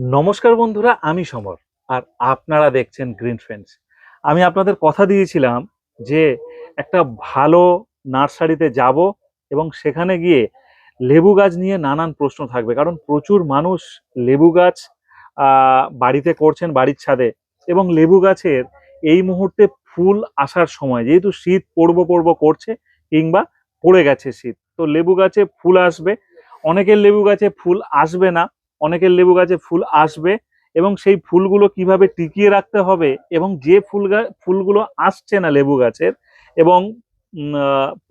নমস্কার বন্ধুরা, আমি সমর আর আপনারা দেখছেন গ্রিন ফ্রেন্ডস আমি আপনাদের কথা দিয়েছিলাম যে একটা ভালো নার্সারিতে যাব এবং সেখানে গিয়ে লেবু গাছ নিয়ে নানান প্রশ্ন থাকবে। কারণ প্রচুর মানুষ লেবু গাছ বাড়িতে করছেন বাড়ির ছাদে এবং লেবু গাছের এই মুহূর্তে ফুল আসার সময়, যেহেতু শীত পড়ব পড়ব করছে কিংবা পড়ে গেছে শীত, তো লেবু গাছে ফুল আসবে। অনেকের লেবু গাছে ফুল আসবে না। অনেকের লেবু গাছে ফুল আসবে এবং সেই ফুলগুলো কীভাবে টিকিয়ে রাখতে হবে এবং যে ফুল ফুলগুলো আসছে না লেবু গাছের এবং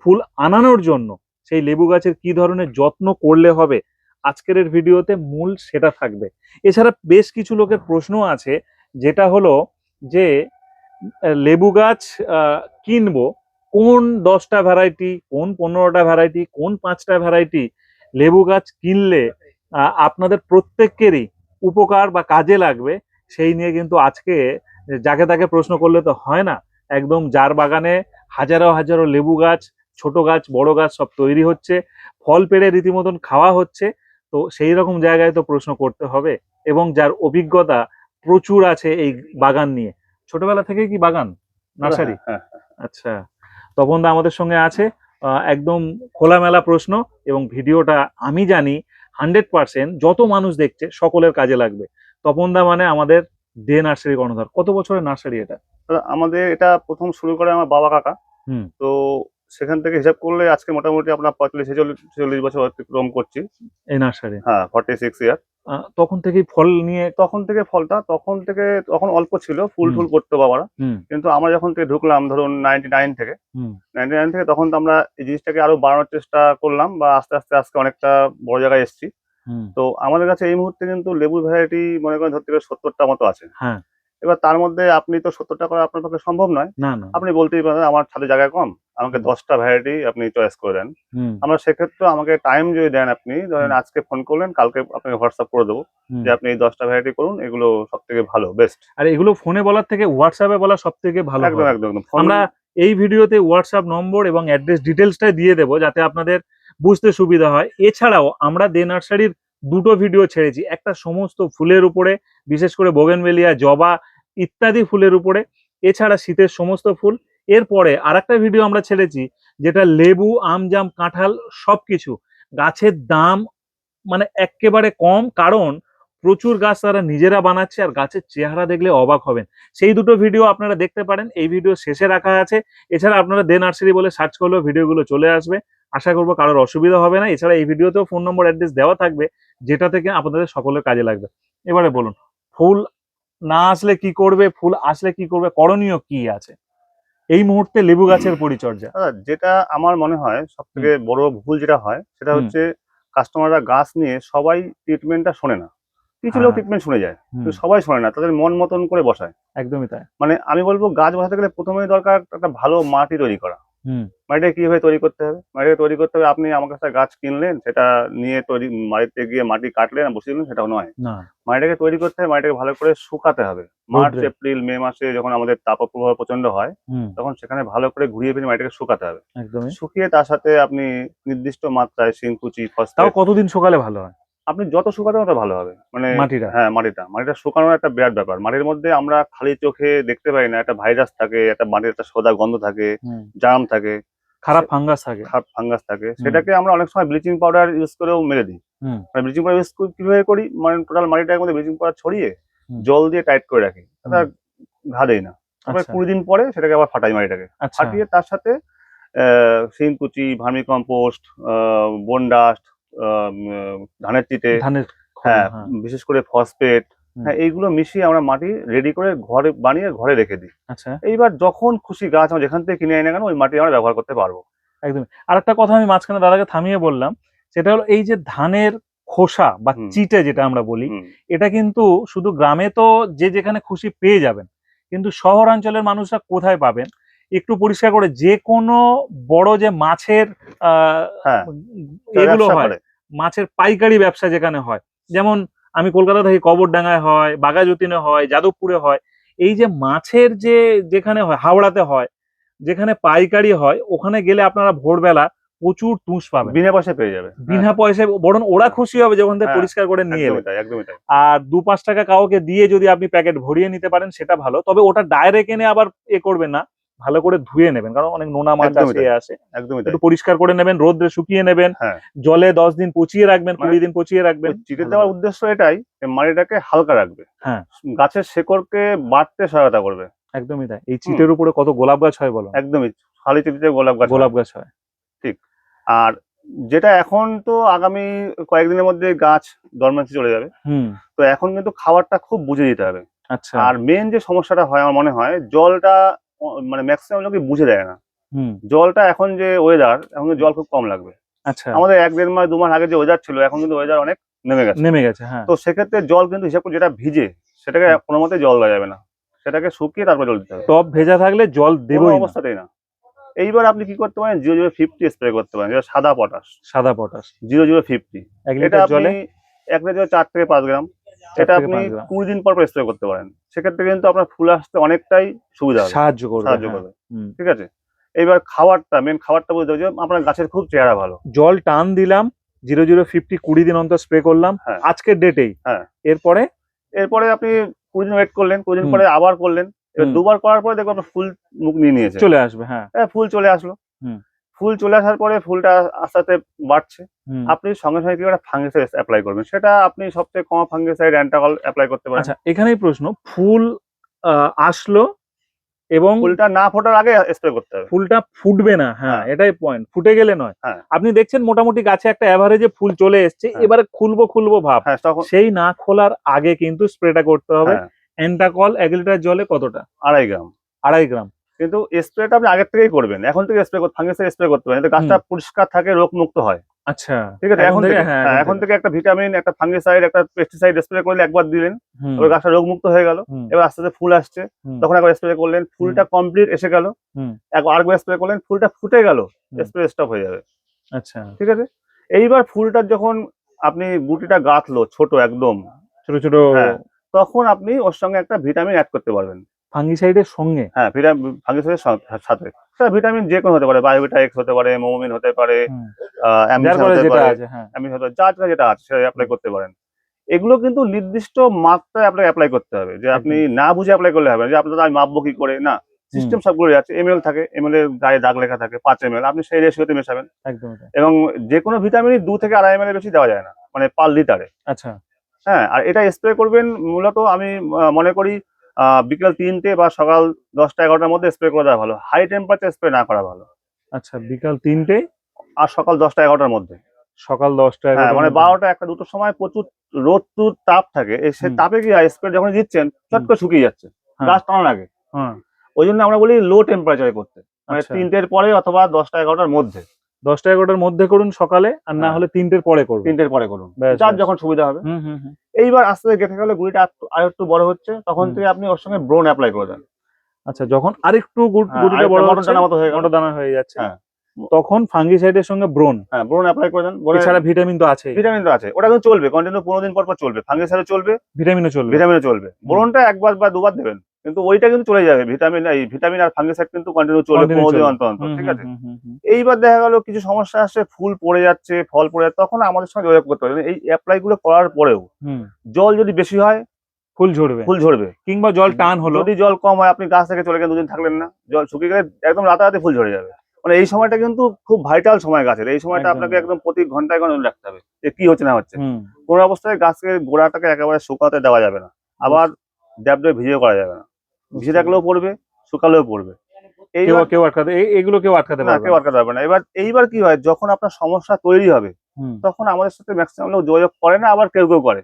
ফুল আনানোর জন্য সেই লেবু গাছের কি ধরনের যত্ন করলে হবে, আজকের ভিডিওতে মূল সেটা থাকবে। এছাড়া বেশ কিছু লোকের প্রশ্ন আছে, যেটা হলো যে লেবু গাছ কিনবো, কোন দশটা ভ্যারাইটি কোন পনেরোটা ভ্যারাইটি কোন পাঁচটা ভ্যারাইটি লেবু গাছ কিনলে আপনাদের প্রত্যেকেরই উপকার বা কাজে লাগবে সেই নিয়ে কিন্তু আজকে যাকে তাকে প্রশ্ন করলে তো হয় না একদম যার বাগানে হাজারো হাজারো লেবু গাছ ছোট গাছ বড় গাছ সব তৈরি হচ্ছে ফল পেড়ে রীতিমতন খাওয়া হচ্ছে তো সেই রকম জায়গায় তো প্রশ্ন করতে হবে এবং যার অভিজ্ঞতা প্রচুর আছে এই বাগান নিয়ে। ছোটবেলা থেকে কি বাগান? নার্সারি? হ্যাঁ, আচ্ছা তপন দা আমাদের সঙ্গে আছে একদম খোলামেলা প্রশ্ন এবং ভিডিওটা আমি জানি হান্ড্রেড পার্সেন্ট যত মানুষ দেখছে সকলের কাজে লাগবে। তপন দা মানে আমাদের দে নার্সারি কর্ণধার। কত বছরের নার্সারি এটা? আমাদের এটা প্রথম শুরু করে আমার বাবা কাকা। হুম। তো সেখান থেকে হিসাব করলে আজকে মোটামুটি আপনার পঁয়তাল্লিশ ছেচল্লিশ ছেচল্লিশ বছর অতিক্রম করছি। এই নার্সারি? হ্যাঁ ফর্টি সিক্স ইয়ার তখন থেকে ফল নিয়ে তখন থেকে ফলটা তখন থেকে তখন অল্প ছিল ফুল ফুল করতো বাবারা। কিন্তু আমরা যখন থেকে ঢুকলাম ধরুন নাইনটি নাইন থেকে নাইনটি নাইন থেকে তখন তো আমরা এই জিনিসটাকে আরও বাড়ানোর চেষ্টা করলাম বা আস্তে আস্তে আজকে অনেকটা বড় জায়গায় এসছি। তো আমাদের কাছে এই মুহূর্তে কিন্তু লেবু ভ্যারাইটি মনে করেন ধরতে গেলে সত্তরটা মতো আছে। হ্যাঁ। এবার তার মধ্যে আপনি তো সত্তরটা করা আপনার পক্ষে সম্ভব নয়। না না। আপনি বলতেই পারেন আমার ছাদে জায়গা কম আমাকে দশটা ভ্যারাইটি আপনি চয়েস করে দেন। আমরা সেক্ষেত্রে আমাকে টাইম যদি দেন আপনি ধরেন আজকে ফোন করলেন কালকে আপনাকে হোয়াটসঅ্যাপ করে দেবো যে আপনি এই দশটা ভ্যারাইটি করুন এগুলো সব থেকে ভালো বেস্ট আর এগুলো ফোনে বলার থেকে হোয়াটসঅ্যাপে বলা সব থেকে ভালো একদম একদম আমরা এই ভিডিওতে হোয়াটসঅ্যাপ নম্বর এবং অ্যাড্রেস ডিটেলসটাই দিয়ে দেবো যাতে আপনাদের বুঝতে সুবিধা হয়। এছাড়াও আমরা দে নার্সারির দুটো ভিডিও ছেড়েছি একটা সমস্ত ফুলের উপরে বিশেষ করে বোগেনভেলিয়া, জবা ইত্যাদি ফুলের উপরে, এছাড়া শীতের সমস্ত ফুল। এরপরে আরেকটা ভিডিও আমরা ছেড়েছি, যেটা লেবু, আম, জাম, কাঁঠাল সবকিছু গাছের দাম মানে একেবারে কম, কারণ প্রচুর গাছ তারা নিজেরা বানাচ্ছে আর গাছের চেহারা দেখলে অবাক হবেন। সেই দুটো ভিডিও আপনারা দেখতে পারেন, এই ভিডিও শেষে রাখা আছে। এছাড়া আপনারা দে নার্সারি বলে সার্চ করলেও ভিডিওগুলো চলে আসবে। আশা করব কারোর অসুবিধা হবে না। এছাড়া এই ভিডিওতেও ফোন নম্বর অ্যাড্রেস দেওয়া থাকবে, যেটা থেকে আপনাদের সকলের কাজে লাগবে। এবারে বলুন ফুল না আসলে কি করবে ফুল আসলে কি করবে করণীয় কি আছে? এই মুহূর্তে লেবু গাছের পরিচর্যা। যেটা আমার মনে হয় সব থেকে বড় ভুল যেটা হয় সেটা। হচ্ছে কাস্টমাররা গাছ নিয়ে সবাই ট্রিটমেন্টটা শোনে না। কিছু লোক হ্যাঁ। ট্রিটমেন্ট শুনে যায় কিন্তু সবাই শোনে না তাদের মন মতন করে বসায়। একদমই তাই। মানে আমি বলব গাছ বসাতে গেলে প্রথমেই দরকার একটা ভালো মাটি তৈরি করা। মাটিটা কীভাবে তৈরি করতে হবে? মাটিটা তৈরি করতে হবে আপনি আমার কাছে গাছ কিনলেন সেটা নিয়ে তৈরি মাটিতে গিয়ে মাটি কাটলেন আর বসিয়ে দিলেন সেটাও নয়। মাটিটাকে তৈরি করতে হবে মাটিটাকে ভালো করে শুকাতে হবে। মার্চ এপ্রিল মে মাসে যখন আমাদের তাপ তাপপ্রবাহ প্রচণ্ড হয় তখন সেখানে ভালো করে ঘুরিয়ে ফিরে মাটিটাকে শুকাতে হবে। শুকিয়ে তার সাথে আপনি নির্দিষ্ট মাত্রায় শিংকুচি তাও ফসফেট কতদিন শুকালে ভালো হয়? আপনি যত শুকাতে তত ভালো হবে। মানে মাটিটা। হ্যাঁ মাটিটা। মাটিটা শুকানোর একটা বিরাট ব্যাপার। মাটির মধ্যে আমরা খালি চোখে দেখতে পাই না একটা ভাইরাস থাকে একটা মাটির একটা সোদা গন্ধ থাকে জাম থাকে। খারাপ ফাঙ্গাস থাকে। খারাপ ফাঙ্গাস থাকে। সেটাকে আমরা অনেক সময় ব্লিচিং পাউডার ইউজ করেও মেরে দিই। মানে ব্লিচিং পাউডার ইউজ কীভাবে করি? মানে টোটাল মাটিটার মধ্যে ব্লিচিং পাউডার ছড়িয়ে জল দিয়ে টাইট করে রাখি। তারপর ঘা দেয় না। তারপরে আচ্ছা। কুড়ি দিন পরে সেটাকে আবার ফাটাই মাটিটাকে। আচ্ছা। ফাটিয়ে তার সাথে শিংকুচি ভার্মি কম্পোস্ট বোন ডাস্ট ধানের চিটে ধানের হ্যাঁ হ্যাঁ। বিশেষ করে ফসফেট হ্যাঁ এইগুলো মিশিয়ে আমরা মাটি রেডি করে ঘরে বানিয়ে ঘরে রেখে দিই। আচ্ছা। এইবার যখন খুশি গাছ আমরা যেখান থেকে কিনে আনি না কেন ওই মাটি আমরা ব্যবহার করতে পারব। একদমই। আর একটা কথা আমি মাঝখানে দাদাকে থামিয়ে বললাম সেটা হলো এই যে ধানের খোসা বা চিটে যেটা আমরা বলি এটা কিন্তু শুধু গ্রামে তো যে যেখানে খুশি পেয়ে যাবেন কিন্তু শহরাঞ্চলের মানুষরা কোথায় পাবেন? একটু পরিষ্কার করে যে কোনো বড় যে মাছের আহ, হ্যাঁ এগুলো হয় মাছের পাইকারি ব্যবসা যেখানে হয়। যেমন আমি কলকাতা থেকে কবরডাঙ্গায় হয় বাগাযতীনে হয় যাদবপুরে হয় এই যে মাছের যে যেখানে হয় হাওড়াতে হয় যেখানে পাইকারি হয় ওখানে গেলে আপনারা ভোরবেলা প্রচুর তুষ পাবেন। বিনা পয়সা পেয়ে যাবে। বিনা পয়সায় বরং ওরা খুশি হবে যখন থেকে হ্যাঁ, পরিষ্কার করে হ্যাঁ, নিয়ে তাই আর দু পাঁচ টাকা কাউকে দিয়ে যদি আপনি প্যাকেট ভরিয়ে নিতে পারেন সেটা ভালো। তবে ওটা ডাইরেক্ট এনে আবার এ করবেন না। ভালো করে ধুয়ে নেবেন কারণ অনেক নোনা মাছ একদমই আসে একদমই তাই। একটু পরিষ্কার করে নেবেন রোদ্রে শুকিয়ে নেবেন হ্যাঁ। জলে দশ দিন পচিয়ে রাখবেন মানে কুড়ি দিন পচিয়ে রাখবেন। চিটে দেওয়ার উদ্দেশ্য এটাই যে মাটিটাকে হালকা রাখবে। হ্যাঁ। গাছের শেকড়কে বাড়তে সহায়তা করবে। একদমই তাই। এই চিটের উপরে কত গোলাপ গাছ হয় বলো? একদমই খালি চিঠিতে গোলাপ গাছ গোলাপ গাছ হয়। ঠিক। আর যেটা এখন তো আগামী কয়েকদিনের মধ্যে গাছ ডরমেন্সি চলে যাবে। হুম। তো এখন কিন্তু খাবারটা খুব বুঝে দিতে হবে। আচ্ছা। আর মেন যে সমস্যাটা হয় আমার মনে হয় জলটা মানে ম্যাক্সিমাম লোকে বুঝে দেয় না। জলটা এখন যে ওয়েদার এখন জল খুব কম লাগবে। আচ্ছা। আমাদের এক দেড় মাস দু মাস আগে যে ওয়েদার ছিল এখন কিন্তু ওয়েদার অনেক নেমে গেছে। নেমে গেছে হ্যাঁ। তো সেক্ষেত্রে জল কিন্তু হিসাব করে যেটা ভিজে সেটাকে কোনো মতে জল দেওয়া যাবে না। সেটাকে শুকিয়ে তারপর জল দিতে হবে। টপ ভেজা থাকলে জল না। অবস্থাতেই না। এইবার আপনি কি করতে পারেন? জিরো জিরো ফিফটি স্প্রে করতে পারেন যেটা সাদা পটাশ সাদা পটাশ জিরো জিরো ফিফটি এক এটা লিটার জলে? এক লিটার চার থেকে পাঁচ গ্রাম। এটা আপনি কুড়ি দিন পর পর স্প্রে করতে পারেন। সেক্ষেত্রে কিন্তু আপনার ফুল আসতে অনেকটাই সুবিধা হবে। সাহায্য করবে সাহায্য হ্যাঁ। করবে। ঠিক আছে? এইবার খাবারটা মেন খাবারটা বলতে হবে আপনার গাছের খুব চেহারা ভালো। জল টান দিলাম জিরো জিরো ফিফটি কুড়ি দিন অন্তর স্প্রে করলাম। হ্যাঁ। আজকের ডেটেই হ্যাঁ। এরপরে? এরপরে আপনি কুড়ি দিন ওয়েট করলেন কুড়ি দিন পরে আবার করলেন। এবার দুবার করার পরে দেখবেন আপনার ফুল মুখ নিয়ে নিয়েছে। চলে আসবে হ্যাঁ। হ্যাঁ, ফুল চলে আসলো। ফুল চলে আসার পরে ফুলটা আস্তে আস্তে বাড়ছে। আপনি সঙ্গে সঙ্গে কি একটা ফাঙ্গিসাইড অ্যাপ্লাই করবেন? সেটা আপনি সবচেয়ে কম ফাঙ্গিসাইড অ্যান্টাকল অ্যাপ্লাই করতে পারেন। আচ্ছা এখানেই প্রশ্ন ফুল আসলো এবং ফুলটা না ফোটার আগে স্প্রে করতে হবে। ফুলটা ফুটবে না হ্যাঁ হ্যাঁ। এটাই পয়েন্ট ফুটে গেলে নয়। হ্যাঁ। আপনি দেখছেন মোটামুটি গাছে একটা অ্যাভারেজে ফুল চলে এসছে হ্যাঁ। এবারে খুলবো খুলবো ভাব। হ্যাঁ সেই না খোলার আগে কিন্তু স্প্রেটা করতে হবে। অ্যান্টাকল এক লিটার জলে কতটা? আড়াই গ্রাম। আড়াই গ্রাম। কিন্তু স্প্রেটা আপনি আগের থেকেই করবেন। এখন থেকে স্প্রে করতে ফাঙ্গিসাইড স্প্রে করতে পারেন। গাছটা পরিষ্কার থাকে রোগ মুক্ত হয়। আচ্ছা। ঠিক আছে? এখন থেকে? হ্যাঁ হ্যাঁ, এখন থেকে। একটা ভিটামিন একটা ফাঙ্গিসাইড একটা পেস্টিসাইড স্প্রে করলে একবার দিলেন এবার গাছটা রোগ মুক্ত হয়ে গেল। এবার আস্তে আস্তে ফুল আসছে। তখন একবার স্প্রে করলেন ফুলটা কমপ্লিট এসে গেল। একবার আরেকবার স্প্রে করলেন ফুলটা ফুটে গেল। স্প্রে স্টপ হয়ে যাবে। আচ্ছা। ঠিক আছে? এইবার ফুলটার যখন আপনি গুটিটা গাঁথলো ছোট একদম ছোট ছোট হ্যাঁ। তখন আপনি ওর সঙ্গে একটা ভিটামিন অ্যাড করতে পারবেন। ফাঙ্গিসাইডের সঙ্গে। হ্যাঁ ভিটামিন ফাঙ্গিসাইডের সাথে। সেটা ভিটামিন যে কোনো হতে পারে বায়োভিটা এক্স হতে পারে মোমিন হতে পারে হ্যাঁ। হতে পারে যা যেটা আছে সেটা অ্যাপ্লাই করতে পারেন। এগুলো কিন্তু নির্দিষ্ট মাত্রায় আপনাকে অ্যাপ্লাই করতে হবে যে আপনি না বুঝে অ্যাপ্লাই করলে হবে যে আপনার আমি মাপবো কি করে না। সিস্টেম সবগুলো আছে এমএল থাকে এমএল এর গায়ে দাগ লেখা থাকে পাঁচ এমএল আপনি সেই রেশিওতে মেশাবেন। একদম এবং যে কোনো ভিটামিনই দু থেকে আড়াই এমএল বেশি দেওয়া যায় না মানে পার লিটারে। আচ্ছা। হ্যাঁ আর এটা স্প্রে করবেন মূলত আমি মনে করি বিকেল তিনটে বা সকাল দশটা এগারোটার মধ্যে স্প্রে করে দেওয়া ভালো। হাই টেম্পারেচার স্প্রে না করা ভালো। আচ্ছা বিকাল তিনটে? আর সকাল দশটা এগারোটার মধ্যে। সকাল দশটা হ্যাঁ মানে বারোটা একটা দুটোর সময় প্রচুর রোদ তাপ থাকে। সে তাপে কি হয়? স্প্রে যখন দিচ্ছেন চট করে শুকিয়ে যাচ্ছে। হ্যাঁ। গাছ টানার আগে। হ্যাঁ। ওই জন্য আমরা বলি লো টেম্পারেচারে করতে। মানে আচ্ছা। তিনটের পরে অথবা দশটা এগারোটার মধ্যে। দশটা এগারোটার মধ্যে করুন সকালে আর না হ্যাঁ। হলে তিনটের পরে করুন। তিনটের পরে করুন। যার যখন সুবিধা হবে। এইবার আস্তে আস্তে গেঁথে গেলে গুড়িটা আর একটু বড় হচ্ছে তখন থেকে আপনি ওর সঙ্গে ব্রোন অ্যাপ্লাই করে দেন। আচ্ছা যখন আরেকটু গুড- হ্যাঁ, বড় হচ্ছে দানা হয়ে যাচ্ছে। হ্যাঁ। তখন ফাঙ্গিসাইডের সঙ্গে ব্রোন হ্যাঁ ব্রোন অ্যাপ্লাই করে দেন। এছাড়া ভিটামিন তো আছে ভিটামিন তো আছে। ওটা কিন্তু চলবে। কন্টিনিউ পনেরো দিন পর পর চলবে। ফাঙ্গিসাইডে চলবে ভিটামিনও চলবে। ভিটামিনও চলবে। ব্রোনটা একবার বা দুবার দেবেন। কিন্তু ওইটা কিন্তু চলে যাবে ভিটামিন এই ভিটামিন আর ফাঙ্গিসাইড কিন্তু কন্টিনিউ চলবে Continue পনেরো দিন অন্তর অন্তর ঠিক আছে। এইবার দেখা গেল কিছু সমস্যা আসছে ফুল পড়ে যাচ্ছে ফল পড়ে যাচ্ছে তখন আমাদের সঙ্গে যোগাযোগ করতে হবে এই অ্যাপ্লাই গুলো করার পরেও জল যদি বেশি হয় ফুল ঝরবে। ফুল ঝরবে। কিংবা জল টান হলো। যদি জল কম হয় আপনি গাছ থেকে চলে গেলেন দুদিন থাকলেন না জল শুকিয়ে গেলে একদম রাতারাতি ফুল ঝরে যাবে। মানে এই সময়টা কিন্তু খুব ভাইটাল সময় গাছের এই সময়টা আপনাকে একদম প্রতি ঘন্টায় ঘণ্টা রাখতে হবে যে কি হচ্ছে না হচ্ছে। কোনো অবস্থায় গাছকে গোড়াটাকে একেবারে শুকাতে দেওয়া যাবে না আবার ড্যাবডে ভিজিয়ে করা যাবে না। ভিজে থাকলেও পড়বে শুকালেও পড়বে। এইবার কেউ আটকাতে এগুলো কেউ আটকাতে না পারবে কেউ আটকাতে পারবে না। এবার এইবার কি হয় যখন আপনার সমস্যা তৈরি হবে তখন আমাদের সাথে ম্যাক্সিমাম লোক যোগাযোগ করে না আবার কেউ কেউ করে।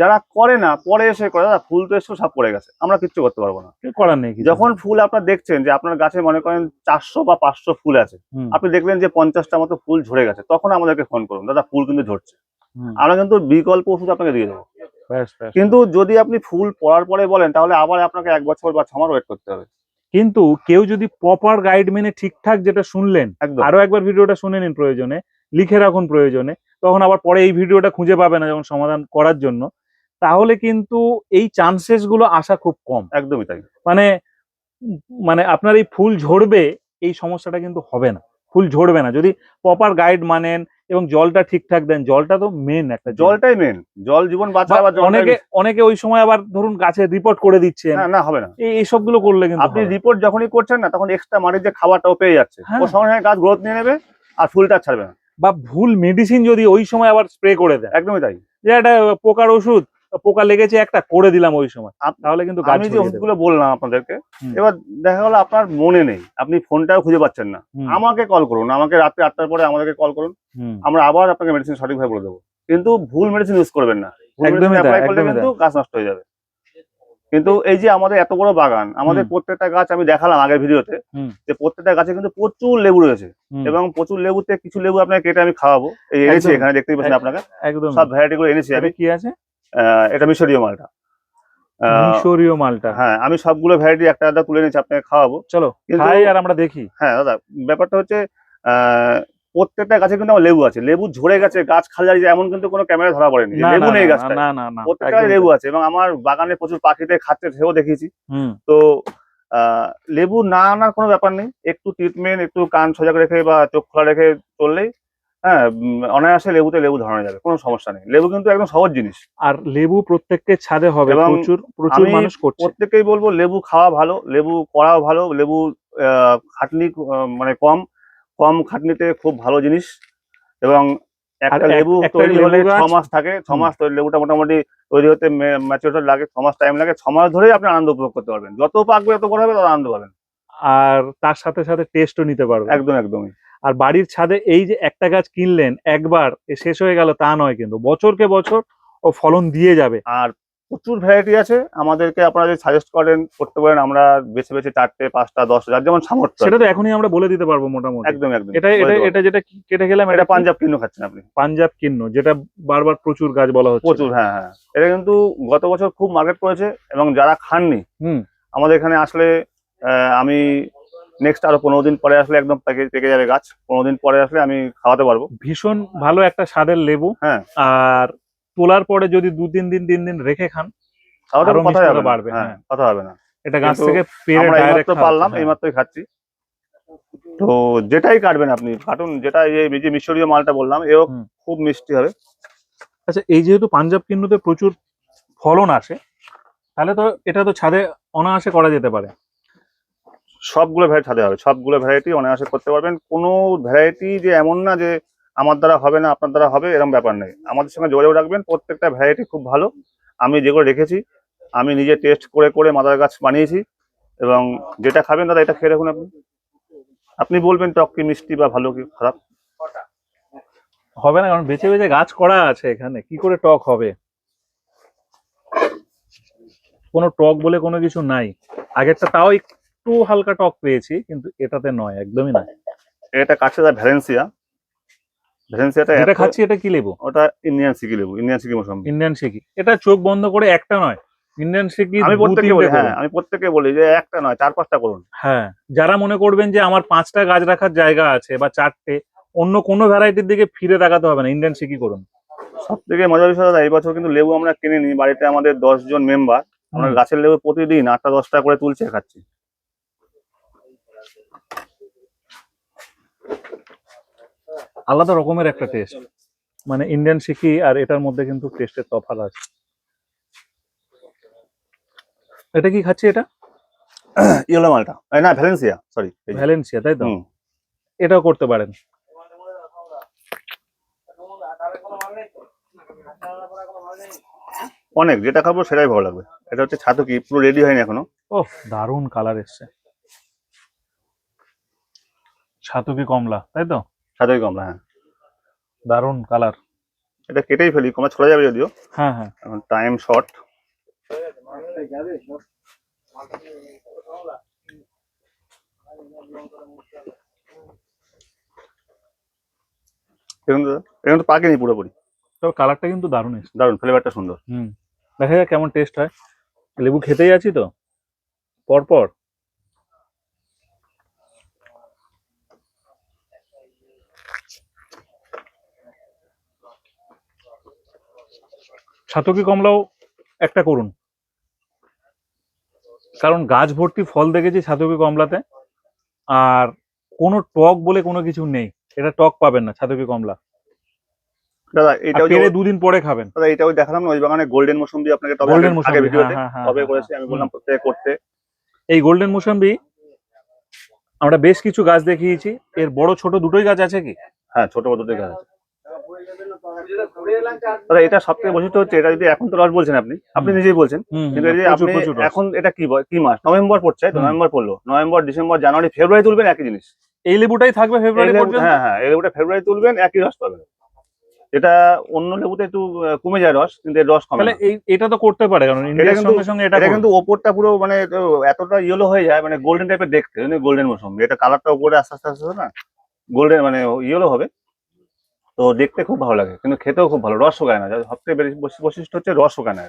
যারা করে না পরে এসে করে দাদা ফুল তো এসে সব পড়ে গেছে আমরা কিচ্ছু করতে পারব না। করার নেই যখন ফুল আপনার দেখছেন যে আপনার গাছে মনে করেন চারশো বা পাঁচশো ফুল আছে আপনি দেখলেন যে পঞ্চাশটা মতো ফুল ঝরে গেছে তখন আমাদেরকে ফোন করুন দাদা ফুল কিন্তু ঝরছে। আমরা কিন্তু বিকল্প ওষুধ আপনাকে দিয়ে দেবো। কিন্তু যদি আপনি ফুল পড়ার পরে বলেন তাহলে আবার আপনাকে এক বছর বা ছ মাস ওয়েট করতে হবে। কিন্তু কেউ যদি প্রপার গাইড মেনে ঠিকঠাক যেটা শুনলেন আরও একবার ভিডিওটা শুনে নিন প্রয়োজনে লিখে রাখুন প্রয়োজনে তখন আবার পরে এই ভিডিওটা খুঁজে পাবে না যখন সমাধান করার জন্য। তাহলে কিন্তু এই চান্সেসগুলো আসা খুব কম। একদমই তাই। মানে মানে আপনার এই ফুল ঝরবে এই সমস্যাটা কিন্তু হবে না। ফুল ঝরবে না। যদি প্রপার গাইড মানেন এবং জলটা ঠিকঠাক দেন জলটা তো মেন একটা জলটাই মেন জল জীবন বাঁচাবার বাঁচা অনেকে অনেকে ওই সময় আবার ধরুন গাছে রিপোর্ট করে দিচ্ছেন। না না হবে না। এই সবগুলো করলে কিন্তু আপনি রিপোর্ট যখনই করছেন না তখন এক্সট্রা মাটির যে খাবারটাও পেয়ে যাচ্ছে। ও সময় সঙ্গে সঙ্গে গাছ গ্রোথ নিয়ে নেবে আর ফুলটা ছাড়বে না। বা ভুল মেডিসিন যদি ওই সময় আবার স্প্রে করে দেয় একদমই তাই। যে একটা পোকার ওষুধ পোকা লেগেছে একটা করে দিলাম ওই সময়। তাহলে কিন্তু আমি যে ওষুধগুলো বললাম আপনাদেরকে এবার দেখা গেলো আপনার মনে নেই আপনি ফোনটাও খুঁজে পাচ্ছেন না। আমাকে কল করুন আমাকে রাত্রে আটটার পরে আমাদেরকে কল করুন। আমরা আবার আপনাকে মেডিসিন সঠিকভাবে বলে দেবো। কিন্তু ভুল মেডিসিন ইউজ করবেন না। কিন্তু গাছ নষ্ট হয়ে যাবে। কিন্তু এই যে আমাদের এত বড় বাগান আমাদের প্রত্যেকটা গাছ আমি দেখালাম আগের ভিডিওতে। যে প্রত্যেকটা গাছে কিন্তু প্রচুর লেবু রয়েছে। এবং প্রচুর লেবুতে কিছু লেবু আপনাকে কেটে আমি খাওয়াবো। এই এনেছি এখানে দেখতেই পাচ্ছেন আপনাকে। একদম। সব ভ্যারাইটি গুলো এনেছি আমি। কি আছে? এটা মিশরীয় মালটা। মিশরীয় মালটা। হ্যাঁ আমি সবগুলো ভ্যারাইটি একটা একটা তুলে নিয়েছি আপনাকে খাওয়াবো। চলো খাই আর আমরা দেখি। হ্যাঁ দাদা ব্যাপারটা হচ্ছে প্রত্যেকটা গাছে কিন্তু আমার লেবু আছে। লেবু ঝরে গেছে গাছ খালি দাঁড়িয়ে এমন কিন্তু কোনো ক্যামেরা ধরা পড়েনি। লেবু নেই গাছটা না না না প্রত্যেকটা লেবু আছে এবং আমার বাগানে প্রচুর পাখিতে খাচ্ছে সেও দেখেছি হুম। তো আহ, লেবু না আনার কোনো ব্যাপার নেই। একটু ট্রিটমেন্ট একটু কান সজাগ রেখে বা চোখ খোলা রেখে চললেই হ্যাঁ অনায়াসে লেবুতে লেবু ধরানো যাবে কোনো সমস্যা নেই। লেবু কিন্তু একদম সহজ জিনিস। আর লেবু প্রত্যেককে ছাদে হবে প্রচুর প্রচুর মানুষ করছে। প্রত্যেকেই বলব লেবু খাওয়া ভালো লেবু করাও ভালো লেবু খাটনি মানে কম কম খাটনিতে খুব ভালো জিনিস। এবং একটা লেবু তৈরি হলে ছ মাস থাকে ছ মাস তৈরি লেবুটা মোটামুটি তৈরি হতে ম্যাচিওর লাগে ছ মাস টাইম লাগে ছ মাস ধরেই আপনি আনন্দ উপভোগ করতে পারবেন। যত পাকবে তত বড় হবে তত আনন্দ পাবেন। আর তার সাথে সাথে টেস্টও নিতে পারবে একদম একদমই। আর বাড়ির ছাদে এই যে একটা গাছ কিনলেন একবার এ শেষ হয়ে গেল তা নয় কিন্তু। বছরকে বছর ও ফলন দিয়ে যাবে। আর প্রচুর ভ্যারাইটি আছে। আমাদেরকে আপনারা যদি সাজেস্ট করেন করতে পারেন আমরা বেছে বেছে চারটে পাঁচটা দশ যার যেমন সামর্থ্য সেটা তো এখনই আমরা বলে দিতে পারব মোটামুটি। একদম একদম। এটা এটা এটা যেটা কেটে গেলাম এটা পাঞ্জাব কিনো খাচ্ছেন আপনি। পাঞ্জাব কিন্ন যেটা বারবার প্রচুর গাছ বলা হচ্ছে। প্রচুর হ্যাঁ হ্যাঁ। এটা কিন্তু গত বছর খুব মার্কেট করেছে এবং যারা খাননি হুম। আমাদের এখানে আসলে আমি নেক্সট আরও পনেরো দিন পরে আসলে একদম পেকে পেকে যাবে গাছ। পনেরো দিন পরে আসলে আমি খাওয়াতে পারব। ভীষণ ভালো একটা স্বাদের লেবু। হ্যাঁ। আর তোলার পরে যদি দু তিন দিন তিন দিন রেখে খান আরও কথা। বাড়বে, হ্যাঁ হ্যাঁ। কথা হবে না। এটা গাছ থেকে পেরে ডাইরেক্ট পারলাম এইমাত্রই খাচ্ছি। তো যেটাই কাটবেন আপনি কাটুন যেটা এই যে মিশরীয় মালটা বললাম এও খুব মিষ্টি হবে। আচ্ছা এই যেহেতু পাঞ্জাব কিন্নুতে প্রচুর ফলন আসে তাহলে তো এটা তো ছাদে অনায়াসে করা যেতে পারে। সবগুলো ভ্যারাইটি হবে। সবগুলো ভ্যারাইটি অনায়াসে করতে পারবেন। কোনো ভ্যারাইটি যে এমন না যে আমার দ্বারা হবে না, আপনার দ্বারা হবে, এরকম ব্যাপার নেই আমাদের সঙ্গে যোগাযোগ রাখবেন, প্রত্যেকটা ভ্যারাইটি খুব ভালো। আমি যেগুলো রেখেছি, আমি নিজে টেস্ট করে করে মাদার গাছ বানিয়েছি এবং যেটা খাবেন দাদা, এটা খেয়ে দেখুন আপনি। আপনি বলবেন টক কি মিষ্টি বা ভালো কি খারাপ? হবে না, কারণ বেছে বেছে গাছ করা আছে এখানে। কি করে টক হবে? কোনো টক বলে কোনো কিছু নাই। আগেরটা তাও একটু হালকা টক পেয়েছি কিন্তু এটাতে নয় একদমই নয়। এটা কাটছে দা ভ্যালেন্সিয়া। ভ্যালেন্সিয়াটা যেটা এত- খাচ্ছি এটা কি লেবু? ওটা ইন্ডিয়ান সিকি লেবু ইন্ডিয়ান সিকি মৌসুমি ইন্ডিয়ান সিকি। এটা চোখ বন্ধ করে একটা নয়। ইন্ডিয়ান সিকি আমি দু প্রত্যেকে তিনটে বলি হ্যাঁ আমি প্রত্যেককে বলি যে একটা নয় চার পাঁচটা করুন। হ্যাঁ যারা মনে করবেন যে আমার পাঁচটা গাছ রাখার জায়গা আছে বা চারটে অন্য কোনো ভ্যারাইটির দিকে ফিরে তাকাতে হবে না ইন্ডিয়ান সিকি করুন। সব থেকে মজার বিষয় দাদা এই বছর কিন্তু লেবু আমরা কিনে নিই বাড়িতে আমাদের দশ জন মেম্বার আমরা গাছের লেবু প্রতিদিন আটটা দশটা করে তুলছে খাচ্ছি। আলাদা রকমের একটা টেস্ট মানে ইন্ডিয়ান সিকি আর এটার মধ্যে কিন্তু টেস্টের তফাৎ আছে। এটা কি খাচ্ছি এটা? ইয়েলো মালটা। না ভ্যালেন্সিয়া সরি ভ্যালেন্সিয়া তাই তো? এটাও করতে পারেন। অনেক যেটা খাব সেটাই ভালো লাগবে। এটা হচ্ছে ছাতু কি? পুরো রেডি হয়নি এখনও। ও দারুণ কালার এসছে। ছাতুকি কমলা তাই তো? ছাতুই কমলা হ্যাঁ। দারুণ কালার এটা কেটেই ফেলি কমলা ছোলা যাবে যদিও। হ্যাঁ হ্যাঁ। এখন টাইম শর্ট এখন তো এখন তো পাকেনি পুরোপুরি। তবে কালারটা কিন্তু দারুণ এসছে। দারুণ ফ্লেভারটা সুন্দর। হুম। দেখা যাক কেমন টেস্ট হয়। লেবু খেতেই আছি তো? পরপর। ছাতকি কমলাও একটা করুন। কারণ গাছ ভর্তি ফল দেখেছি ছাতকি কমলাতে আর কোনো টক বলে কোনো কিছু নেই। এটা টক পাবেন না ছাতকি কমলা। দাদা এটাও পেরে দুদিন পরে খাবেন। দাদা এটাও দেখালাম না ওই বাগানে গোল্ডেন মৌসুম্বি আপনাকে গোল্ডেন ভিডিওতে হ্যাঁ, হ্যাঁ, হ্যাঁ, করেছি আমি বললাম প্রত্যেকে করতে। এই গোল্ডেন মোসাম্বি আমরা বেশ কিছু গাছ দেখিয়েছি। এর বড় ছোট দুটোই গাছ আছে কি? হ্যাঁ ছোট বড় দুটোই গাছ আছে। দাদা এটা সবথেকে বৈশিষ্ট্য হচ্ছে এটা যদি এখন তো রস বলছেন আপনি আপনি নিজেই বলছেন। কিন্তু এই যে আপনি এখন এটা কি কি মাস? নভেম্বর পড়ছে নভেম্বর পড়ল। নভেম্বর ডিসেম্বর জানুয়ারি ফেব্রুয়ারি তুলবেন একই জিনিস। এই লেবুটাই থাকবে ফেব্রুয়ারি পর্যন্ত? হ্যাঁ হ্যাঁ এই লেবুটা ফেব্রুয়ারি তুলবেন একই রস পাবেন। এটা অন্য লেবুতে একটু কমে যায় রস কিন্তু রস কমে তাহলে এটা তো করতে পারে কারণ ইন্ডিয়ার সঙ্গে সঙ্গে এটা কিন্তু ওপরটা পুরো মানে এতটা ইয়েলো হয়ে যায় মানে গোল্ডেন টাইপের দেখতে গোল্ডেন মৌসুম। এটা কালারটা উপরে আস্তে আস্তে আস্তে আস্তে না? গোল্ডেন মানে ইয়েলো হবে। তো দেখতে খুব ভালো লাগে কিন্তু খেতেও খুব ভালো রস শোকায় না। সবথেকে বেশি বৈশি- বৈশিষ্ট্য হচ্ছে রস শোকায় না।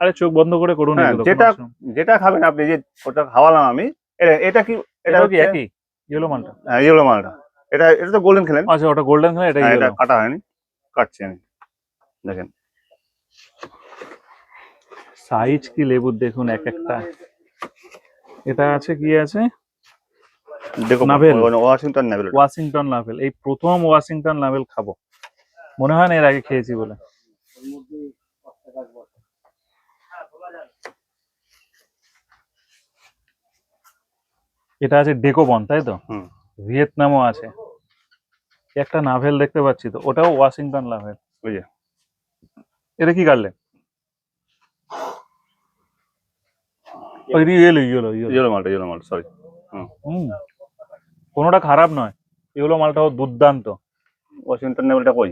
আরে চোখ বন্ধ করে করুন হ্যাঁ, যেটা- যেটা খাবেন আপনি যে ওটা খাওয়ালাম আমি এটা- এটা কি এটা কি একই? ইয়েলো মালটা? হ্যাঁ ইয়েলো মালটা। এটা এটা তো গোল্ডেন খেলেন? আচ্ছা ওটা গোল্ডেন এটা হ্যাঁ, এটা ইয়েলো কাটা হয়নি কাটছি আমি। দেখেন। সাইজ কি লেবুর দেখুন এক একটা। এটা আছে কি আছে? Navel. Washington navel Washington navel এই প্রথম ওয়াশিংটন লাভেল খাব। মনে হয় না এর আগে খেয়েছি বলে। এটা আছে ডেকোবন তাই তো। ভিয়েতনামও আছে। একটা নাভেল দেখতে পাচ্ছি তো ওটাও ওয়াশিংটন লাভেল ওই যে। এটা কি কাটলেন ওই ইয়েলো ইয়েলো ইয়েলো ইয়েলো মালটা ইয়েলো মালটা সরি হুম। কোনোটা খারাপ নয় এগুলো মালটাও দুর্দান্ত। ওয়াশিংটন নাভেলটা কই?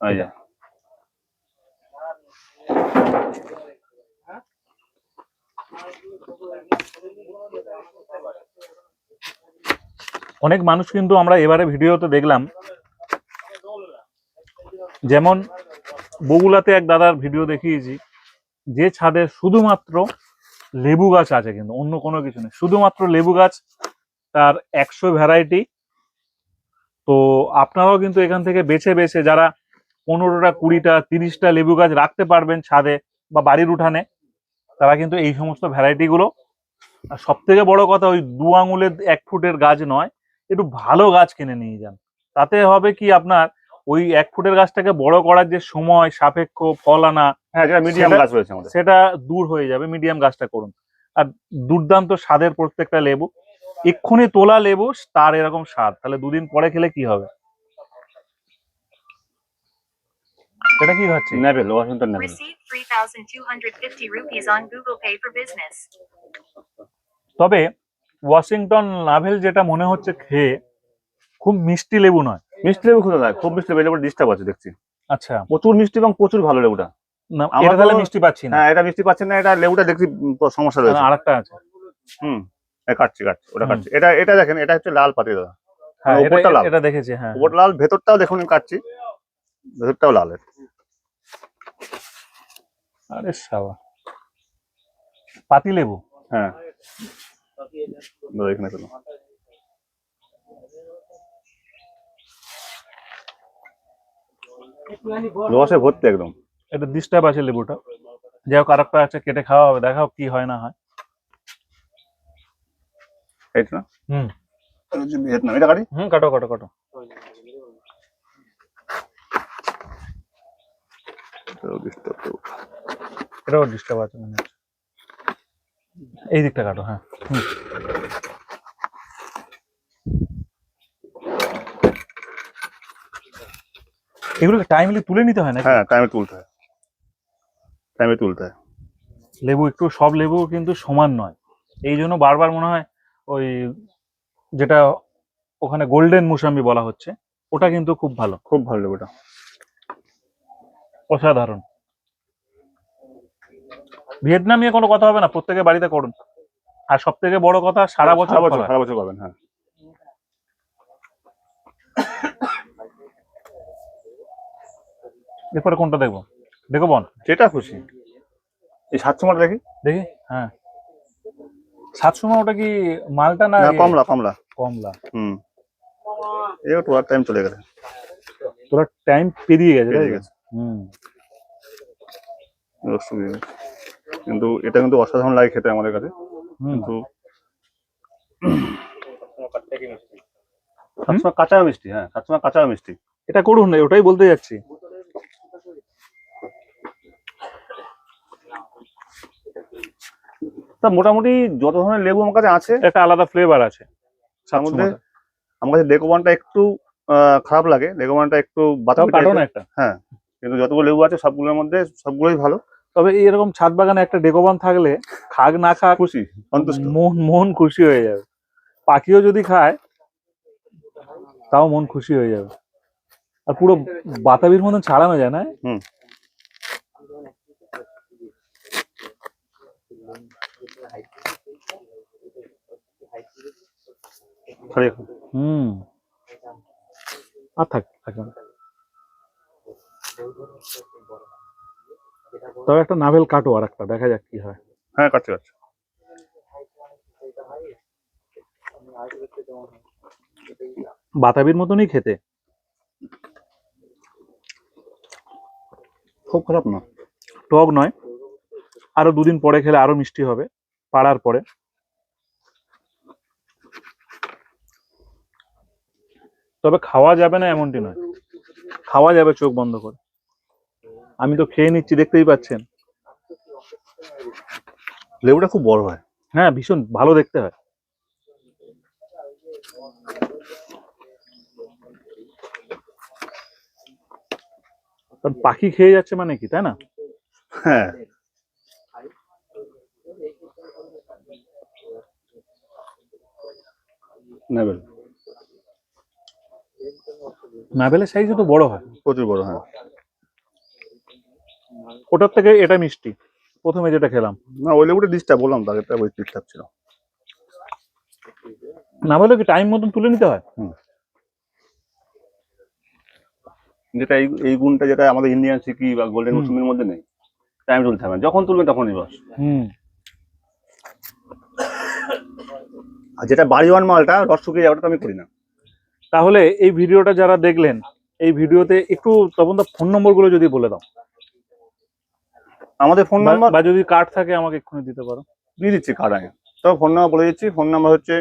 এই যে। অনেক মানুষ কিন্তু আমরা এবারে ভিডিওতে দেখলাম যেমন বগুলাতে এক দাদার ভিডিও দেখিয়েছি যে ছাদে শুধুমাত্র লেবু গাছ আছে কিন্তু অন্য কোনো কিছু নেই। শুধুমাত্র লেবু গাছ তার একশো ভ্যারাইটি তো আপনারাও কিন্তু এখান থেকে বেছে বেছে যারা পনেরোটা কুড়িটা তিরিশটা লেবু গাছ রাখতে পারবেন ছাদে বা বাড়ির উঠানে তারা কিন্তু এই সমস্ত ভ্যারাইটিগুলো আর সব থেকে বড় কথা ওই দু আঙুলের এক ফুটের গাছ নয় একটু ভালো গাছ কিনে নিয়ে যান। তাতে হবে কি আপনার ওই এক ফুটের গাছটাকে বড় করার যে সময় সাপেক্ষ ফল আনা হ্যাঁ মিডিয়াম গাছ রয়েছে সেটা দূর হয়ে যাবে মিডিয়াম গাছটা করুন। আর দুর্দান্ত স্বাদের প্রত্যেকটা লেবু। এক্ষুনি তোলা লেবু তার এরকম স্বাদ। তাহলে দুদিন পরে খেলে কি হবে? এটা কি খাচ্ছি navel Washington navel Received 3,250 rupees on Google Pay for business. তবে ওয়াশিংটন লাভেল যেটা মনে হচ্ছে খেয়ে খুব মিষ্টি লেবু নয়। মিষ্টি লেবু খুব দাদা খুব মিষ্টি লেবু লেবুটা ডিস্টার্ব আছে দেখছি। আচ্ছা। প্রচুর মিষ্টি এবং প্রচুর ভালো লেবুটা। না আমার এটা তাহলে মিষ্টি পাচ্ছি না। হ্যাঁ এটা মিষ্টি পাচ্ছেন না এটা লেবুটা দেখছি সমস্যা রয়েছে। আর একটা আছে। হুম। কাটছি কাটছি ওটা। কাটছি। এটা এটা দেখেন এটা হচ্ছে লাল পাতি দাদা। হ্যাঁ মানে উপরটা এটা- লাল। এটা দেখেছি হ্যাঁ। উপর লাল ভেতরটাও দেখুন কাটছি। ভেতরটাও লাল আরে সাবা। পাতি লেবু? হ্যাঁ। এখানে চলো রসে ভর্তি একদম। এটা ডিস্টার্ব আছে লেবুটা। যাই হোক আরেকটা আছে কেটে খাওয়া হবে দেখাও কি হয় না হয়। এটাও ডিস্টার্ব আছে মনে হচ্ছে এই দিকটা কাটো হ্যাঁ এগুলোকে টাইমলি তুলে নিতে হয় না হ্যাঁ টাইমে তুলতে হয়। টাইমে তুলতে হয়। লেবু একটু সব লেবু কিন্তু সমান নয়। এই জন্য বারবার মনে হয় ওই যেটা ওখানে গোল্ডেন মুসাম্বি বলা হচ্ছে ওটা কিন্তু খুব ভালো। খুব ভালো লেবুটা অসাধারণ। ভিয়েতনাম নিয়ে কোনো কথা হবে না প্রত্যেকের বাড়িতে করুন। আর সব থেকে বড় কথা সারা বছর সারা বছর। সারা বছর পাবেন হ্যাঁ। এরপরে কোনটা দেখব? দেখো বন? যেটা খুশি। এই সাতশো মাটা দেখি। দেখি? হ্যাঁ। সাতশো ওটা কি মালটা না? কমলা কমলা কমলা হুম এই একটু আর টাইম চলে গেছে তোরা টাইম পেরিয়ে গেছে পেরিয়ে তো? গেছে। হুম। কিন্তু এটা কিন্তু অসাধারণ লাগে খেতে আমাদের কাছে হুম কিন্তু সবসময় কাঁচা মিষ্টি হ্যাঁ সবসময় কাঁচা মিষ্টি এটা করুন না ওটাই বলতে যাচ্ছি তা মোটামুটি যত ধরনের লেবু আমার কাছে আছে একটা আলাদা ফ্লেভার আছে তার মধ্যে আমার কাছে ডেকোবানটা একটু খারাপ লাগে। ডেকোবানটা একটু বাতাবি। একটা। কিন্তু যতগুলো লেবু আছে সবগুলোর মধ্যে সবগুলোই ভালো। তবে এরকম ছাদ বাগানে একটা ডেকোবান থাকলে খাক না খাক খুশি সন্তুষ্ট। মন মন খুশি হয়ে যাবে। পাখিও যদি খায় তাও মন খুশি হয়ে যাবে। আর পুরো বাতাবির মতন ছাড়ানো যায় না? হুম। হুম। আর থাক থাকবে তবে একটা নাভেল কাটো আর একটা দেখা যাক কি হয়। হ্যাঁ কাছে কাছে বাতাবির মতনই খেতে। খুব খারাপ না। টক নয়। আরও দুদিন পরে খেলে আরও মিষ্টি হবে পাড়ার পরে। তবে খাওয়া যাবে না এমনটি নয়। খাওয়া যাবে চোখ বন্ধ করে। আমি তো খেয়ে নিচ্ছি দেখতেই পাচ্ছেন। লেবুটা খুব বড় হয়। হ্যাঁ ভীষণ ভালো দেখতে হয়। কারণ পাখি খেয়ে যাচ্ছে মানে কি তাই না? হ্যাঁ। নাভেলের সাইজও তো বড় হয়। প্রচুর বড় হ্যাঁ। ওটার থেকে এটা মিষ্টি প্রথমে যেটা খেলাম। না ওই লেবুটা ডিস্টার্ব বললাম তো আগেরটা ওই ডিস্টার্ব ছিল। নাভেলও কি টাইম মতন তুলে নিতে হয়? যেটা এই এই গুণটা যেটা আমাদের ইন্ডিয়ান সিকি বা গোল্ডেন। মৌসুমের মধ্যে নেই টাইম তুলতে হবে না। যখন তুলবে তখনই বস। হুম। আর যেটা বাড়িওয়ান মালটা রস শুকিয়ে যাওয়াটা তো আমি করি না। তাহলে এই ভিডিওটা যারা দেখলেন এই ভিডিওতে একটু তখন তো ফোন নম্বরগুলো যদি বলে দাও। আমাদের ফোন নাম্বার বা যদি কার্ড থাকে আমাকে এক্ষুনি দিতে পারো। দিয়ে দিচ্ছি কার্ড আমি তো ফোন নাম্বার বলে দিচ্ছি ফোন নাম্বার হচ্ছে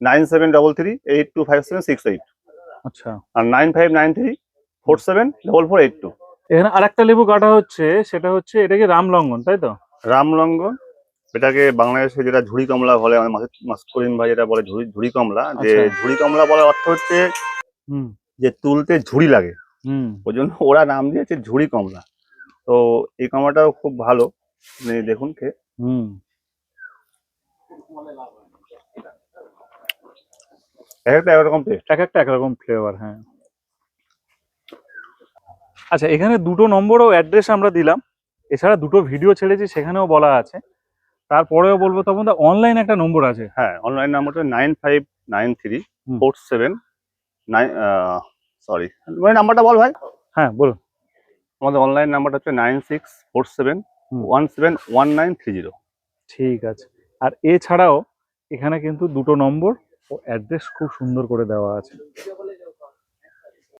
nine seven double three eight two five seven six eight আচ্ছা। আর nine five nine three four seven double four eight two এখানে আরেকটা লেবু কাটা হচ্ছে সেটা হচ্ছে এটা কি রামলঙ্গন তাই তো? রামলঙ্গন এটাকে বাংলাদেশে যেটা ঝুড়ি কমলা বলে আমাদের মাস- মাসকরিন ভাই যেটা বলে ঝুড়ি ঝুড়ি কমলা যে আচ্ছা। ঝুড়ি কমলা বলার অর্থ হচ্ছে হুম। যে তুলতে ঝুড়ি লাগে। হুম। ওই জন্য ওরা নাম দিয়েছে ঝুড়ি কমলা। তো এই কমলাটাও খুব ভালো। দেখুন কে হুম। এক একটা একরকম টেস্ট এক একটা একরকম ফ্লেভার হ্যাঁ। আচ্ছা এখানে দুটো নম্বর ও অ্যাড্রেস আমরা দিলাম। এছাড়া দুটো ভিডিও ছেড়েছি সেখানেও বলা আছে। তারপরেও বলব তখন অনলাইন একটা নম্বর আছে। হ্যাঁ অনলাইন নাম্বারটা nine five nine three. Four seven nine sorry মানে নাম্বারটা বল ভাই। হ্যাঁ বলুন। আমাদের অনলাইন নাম্বারটা হচ্ছে nine six four seven one seven one nine three zero ঠিক আছে। আর এছাড়াও এখানে কিন্তু দুটো নম্বর ও অ্যাড্রেস খুব সুন্দর করে দেওয়া আছে।